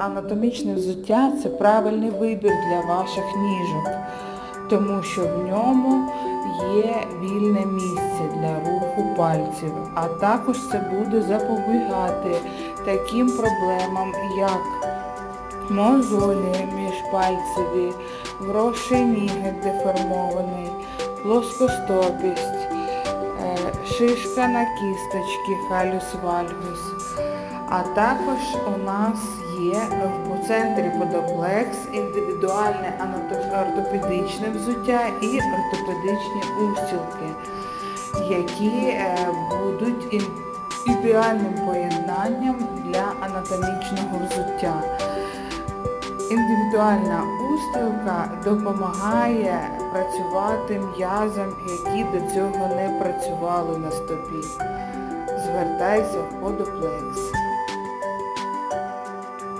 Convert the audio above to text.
Анатомічне взуття це правильний вибір для ваших ніжок, тому що в ньому є вільне місце для руху пальців, а також це буде запобігати таким проблемам, як мозолі міжпальцеві, вросший ніготь деформований, плоскостопість, шишка на кісточці халюс вальгус. А також у нас є в центрі подоплекс індивідуальне ортопедичне взуття і ортопедичні устілки, які е, будуть ідеальним поєднанням для анатомічного взуття. Індивідуальна устилка допомагає працювати м'язам, які до цього не працювали на стопі. Звертайся в подоплекс.